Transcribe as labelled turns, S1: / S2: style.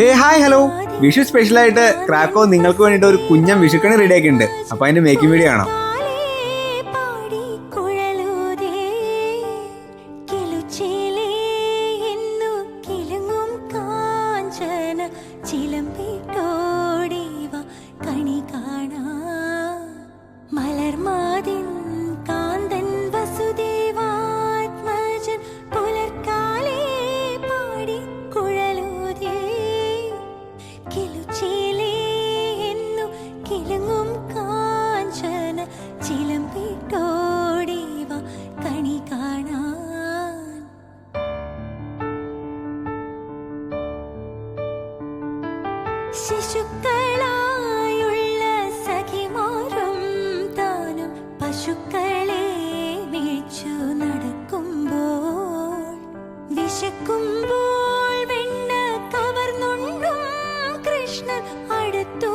S1: ഹേ hi hello Vishu സ്പെഷ്യലായിട്ട് ക്രാക്കോ നിങ്ങൾക്ക് വേണ്ടിയിട്ട് ഒരു കുഞ്ഞൻ വിഷുക്കണി റെഡി ആക്കിയിട്ടുണ്ട്. അപ്പൊ അതിന്റെ മേക്കിംഗ് വീഡിയോ കാണാം.
S2: ചിലമ്പിട്ടോടിവ കണി കാണാ. ചിലമ്പിട്ടോടിവ കണി കാണാൻ. ശിശുക്കളായുള്ള കൃഷ്ണൻ അടുത്തു